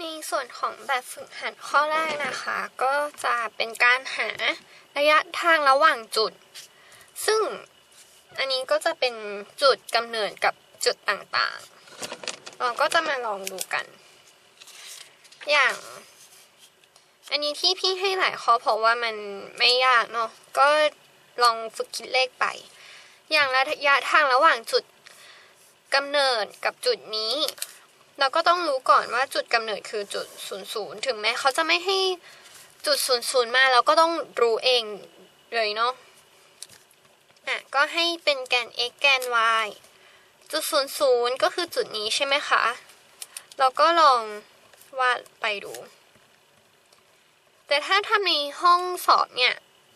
ในส่วนของแบบฝึกหัดข้อแรกนะคะ ก็จะเป็นการหาระยะทางระหว่างจุด ซึ่งอันนี้ก็จะเป็นจุดกำเนิดกับจุดต่างๆ เราก็จะมาลองดูกัน อย่าง อันนี้ที่พี่ให้หลายข้อเพราะว่ามันไม่ยากเนาะก็ลองฝึกคิดเลขไป อย่างระยะทางระหว่างจุดกำเนิดกับจุดนี้ เราก็ต้องรู้ก่อนว่าจุดกำเนิดคือจุดศูนย์ศูนย์ถึงแม้เขาจะไม่ให้จุดศูนย์ศูนย์มาเราก็ต้องรู้เองเลยเนาะอะก็ให้เป็นแกน x แกน y จุดศูนย์ศูนย์ก็คือจุดนี้ใช่ไหมคะ เราก็ลองวาดไปดู แต่ถ้าทำในห้องสอบเนี่ย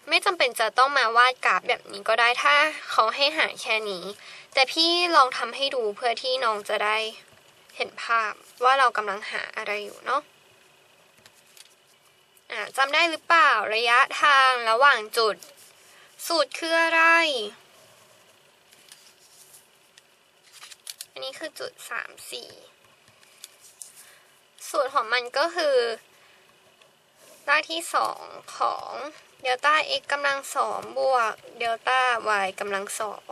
ไม่จำเป็นจะต้องมาวาดกราฟแบบนี้ก็ได้ถ้าเขาให้หาแค่นี้ แต่พี่ลองทำให้ดูเพื่อที่น้องจะได้ เห็นภาพว่าเรากำลังหาอะไรอยู่เนาะจำได้หรือเปล่าระยะทางระหว่างจุด สูตรคืออะไร อันนี้คือจุดสามสี่สูตรของมันก็คือรากที่สองของเดลต้า x กำลังสองบวกเดลต้า y กำลังสอง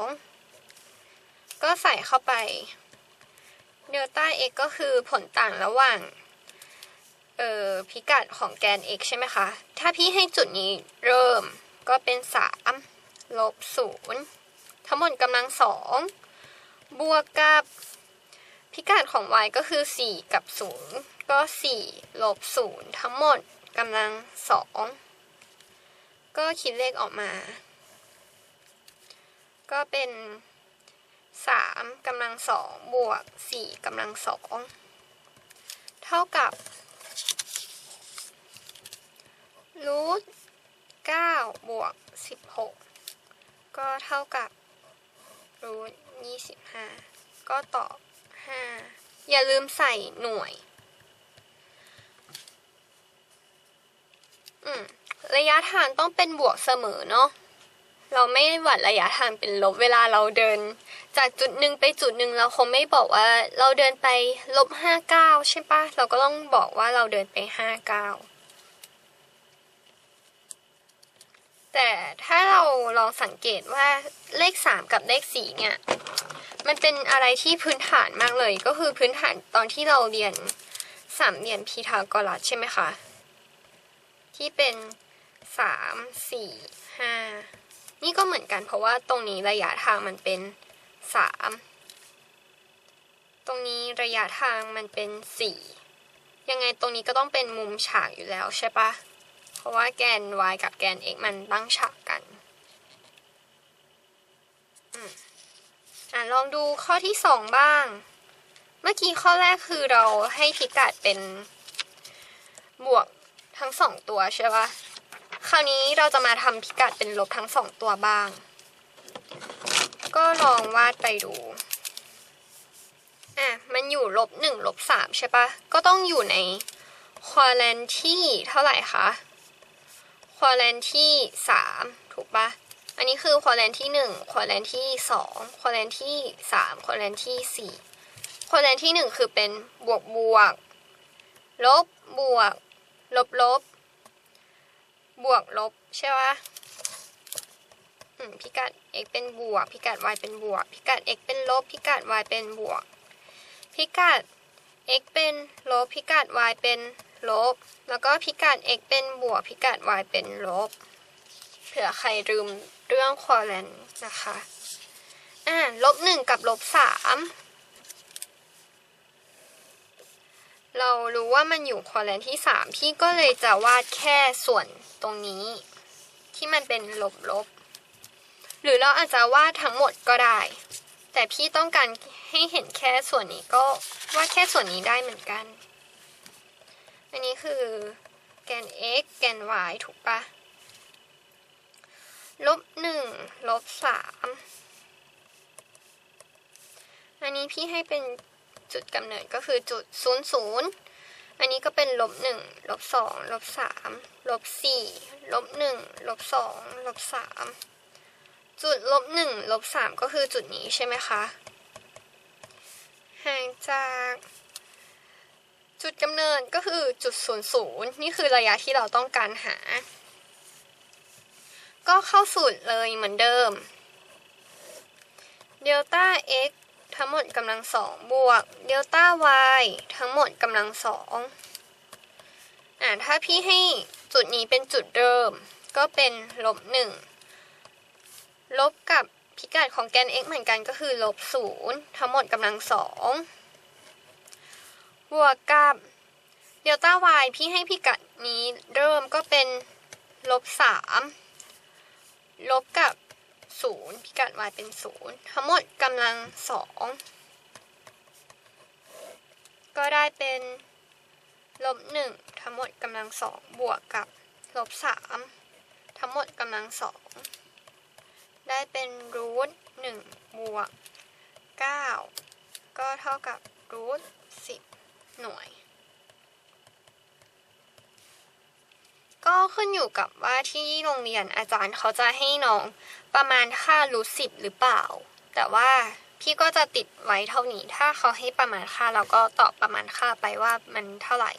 ก็ใส่เข้าไป เดลต้า x ก็คือผลต่างระหว่างเอ่อพิกัดของแกน x ใช่ไหมคะ ถ้าพี่ให้จุดนี้เริ่มก็เป็นสามลบศูนย์ทั้งหมดกำลังสองบวกกับพิกัดของ y ก็คือ 4 กับ 0 ก็ 4 ลบ 0 ทั้งหมดกำลัง 2 ก็คิดเลขออกมา ก็เป็น 3กำลัง2บวก4กำลัง2เท่ากับรูท9บวก16ก็เท่ากับรูท25ก็ตอบ5อย่าลืมใส่หน่วย อืม ระยะทางต้องเป็นบวกเสมอเนาะ เราไม่วัดระยะทางเป็นลบเวลาเราเดิน จากจุดหนึ่งไปจุดหนึ่งเราคงไม่บอกว่าเราเดินไปลบห้าเก้าใช่ปะเราก็ต้องบอกว่าเราเดินไปห้าเก้าแต่ถ้าเราลองสังเกตว่าเลขสามกับเลขสี่เนี่ยมันเป็นอะไรที่พื้นฐานมากเลย ก็คือพื้นฐานตอนที่เราเรียนสามเหลี่ยมพีทาโกรัสใช่ไหมคะ ที่เป็นสามสี่ห้า นี่ก็เหมือนกันเพราะว่าตรงนี้ระยะทางมันเป็นสามตรงนี้ระยะทางมันเป็นสี่ยังไงตรงนี้ก็ต้องเป็นมุมฉากอยู่แล้วใช่ปะเพราะว่าแกน y กับแกน x มันตั้งฉากกันอืมอะลองดูข้อที่สองบ้าง เมื่อกี้ข้อแรกคือเราให้พิกัดเป็นบวกทั้งสองตัวใช่ปะ คราวนี้เราจะมาทำพิกัดเป็นลบทั้งสองตัวบ้าง ก็ลองวาดไปดูอะมันอยู่ลบหนึ่งลบสามใช่ปะก็ต้องอยู่ในควอแลนที่เท่าไหร่คะควอแลนที่สามถูกปะอันนี้คือควอแลนที่หนึ่งควอแลนที่สองควอแลนที่สามควอแลนที่สี่ควอแลนที่หนึ่งคือเป็นบวกบวกลบบวกลบลบ บวกลบใช่ปะอืมพิกัด x เป็นบวก พิกัด y เป็นบวก พิกัด x เป็นลบ พิกัด y เป็นบวก พิกัด x เป็นลบ พิกัด y เป็นลบ แล้วก็พิกัด x เป็นบวก พิกัด y เป็นลบ เผื่อใครลืมเรื่องควอแลนนะคะ อ่าลบหนึ่งกับลบสาม เรารู้ว่ามันอยู่ควอแลนที่สามพี่ก็เลยจะวาดแค่ส่วนตรงนี้ ที่มันเป็นลบลบหรือเราอาจจะวาดทั้งหมดก็ได้ แต่พี่ต้องการให้เห็นแค่ส่วนนี้ก็วาดแค่ส่วนนี้ได้เหมือนกัน อันนี้คือแกน x แกน y ถูกปะลบหนึ่งลบสามอันนี้พี่ให้เป็น จุดกำเนิดก็คือจุดศูนย์ศูนย์อันนี้ก็เป็นลบหนึ่งลบสองลบสามลบสี่ลบหนึ่งลบสองลบสามจุดลบหนึ่งลบสามก็คือจุดนี้ใช่ไหมคะห่างจากจุดกำเนิดก็คือจุดศูนย์ศูนย์นี่คือระยะที่เราต้องการหา ก็เข้าสูตรเลยเหมือนเดิมเดลต้า x ทั้งหมดกำลังสองบวกเดลต้า y ทั้งหมดกำลังสองอ่าถ้าพี่ให้จุดนี้เป็นจุดเริ่ม ก็เป็นลบหนึ่งลบกับพิกัดของแกน x เหมือนกันก็คือลบศูนย์ทั้งหมดกำลังสองบวกกับเดลต้า y พี่ให้พิกัดนี้เริ่มก็เป็นลบสามลบกับ ศูนย์พิกัด y เป็นศูนย์ทั้งหมดกำลังสองก็ได้เป็นลบหนึ่งทั้งหมดกำลังสองบวกกับลบสามทั้งหมดกำลังสองได้เป็นรูทหนึ่งบวกเก้าก็เท่ากับรูทสิบหน่วย ก็ขึ้นอยู่กับว่าที่โรงเรียนอาจารย์เขาจะให้น้องประมาณค่ารูทสิบหรือเปล่า แต่ว่าพี่ก็จะติดไว้เท่านี้ ถ้าเขาให้ประมาณค่าเราก็ตอบประมาณค่าไปว่ามันเท่าไหร่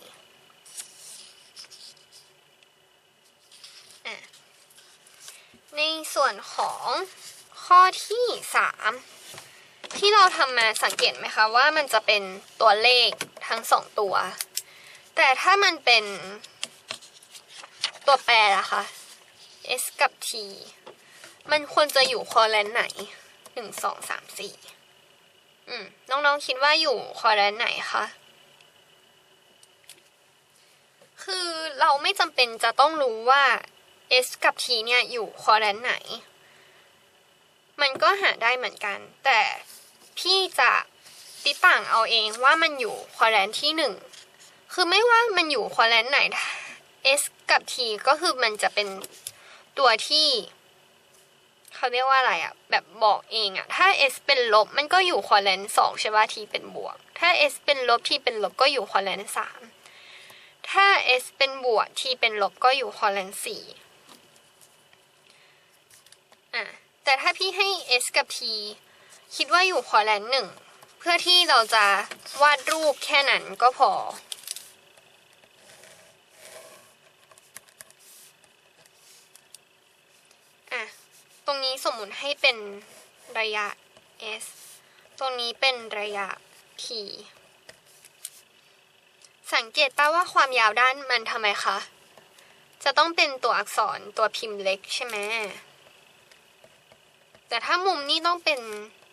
ในส่วนของข้อที่สามที่เราทำมาสังเกตไหมคะว่ามันจะเป็นตัวเลขทั้งสองตัว แต่ถ้ามันเป็น ตัวแปรล่ะคะ s กับ t มันควรจะอยู่คอแลนไหนหนึ่งสองสามสี่อืม น้องๆคิดว่าอยู่คอแลนไหนคะ คือเราไม่จำเป็นจะต้องรู้ว่า s กับ t เนี่ยอยู่คอแลนไหน มันก็หาได้เหมือนกัน แต่พี่จะติต่างเอาเองว่ามันอยู่คอแลนที่หนึ่ง คือไม่ว่ามันอยู่คอแลนไหน s กับ t ก็คือมันจะเป็นตัวที่ เขาเรียกว่าอะไรอะแบบบอกเองอะถ้า s เป็นลบมันก็อยู่ควอแลนสองใช่ป่ะ t เป็นบวก ถ้า s เป็นลบ t เป็นลบก็อยู่ควอแลนสามถ้า s เป็นบวก t เป็นลบก็อยู่ควอแลนสี่อะแต่ถ้าพี่ให้ s กับ t คิดว่าอยู่ควอแลนหนึ่งเพื่อที่เราจะวาดรูปแค่นั้นก็พอ อะ ต รงนี้สมมุติให้เป็นระยะ s ตรงนี้เป็นระยะ t สังเกตป่าว่าความยาวด้านมันทำไมคะ จะต้องเป็นตัวอักษรตัวพิมพ์เล็กใช่ไหม แต่ถ้ามุมนี้ต้องเป็น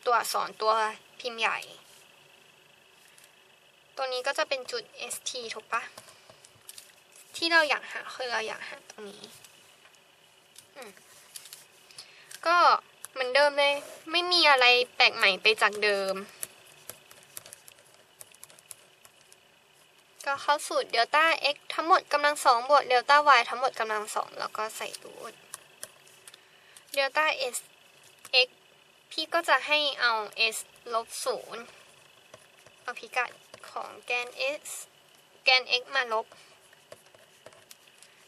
ตัวอักษรตัวพิมพ์ใหญ่ ตัวนี้ก็จะเป็นจุด st ถูกปะ ที่เราอยากหาคือเราอยากหาตรงนี้ ก็เหมือนเดิมเลย ไม่มีอะไรแปลกใหม่ไปจากเดิม ก็เข้าสูตรเดลต้า x ทั้งหมดกำลังสองบวกเดลต้า y ทั้งหมดกำลังสองแล้วก็ใส่รูทเดลต้า s x พี่ก็จะให้เอา s ลบศูนย์เอาพิกัดของแกน s แกน x มาลบ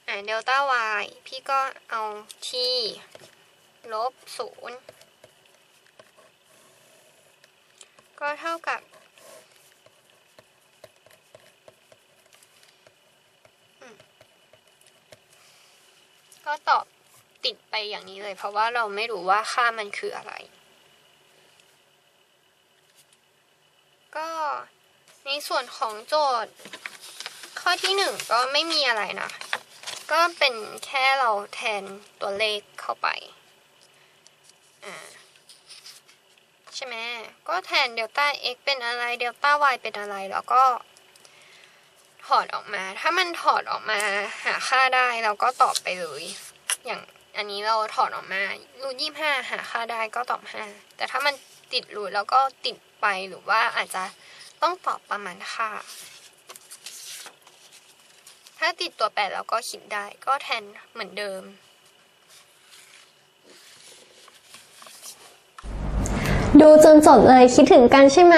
อ่าเดลต้า y พี่ก็เอา t ลบศูนย์ก็เท่ากับก็ตอบติดไปอย่างนี้เลย เพราะว่าเราไม่รู้ว่าค่ามันคืออะไร ก็ในส่วนของโจทย์ ข้อที่หนึ่งก็ไม่มีอะไรนะ ก็เป็นแค่เราแทนตัวเลขเข้าไป อ่าใช่ไหมก็แทนเดลต้า x เป็นอะไรเดลต้า y เป็นอะไรแล้วก็ ถอดออกมา ถ้ามันถอดออกมาหาค่าได้เราก็ตอบไปเลย อย่างอันนี้เราถอดออกมารูทยี่ห้าหาค่าได้ก็ตอบห้าแต่ถ้ามันติดรูทแล้วก็ติดไปหรือว่าอาจจะต้องตอบประมาณค่า ถ้าติดตัวแปดเราก็คิดได้ก็แทนเหมือนเดิม ดูจนจบเลยคิดถึงกันใช่ไหม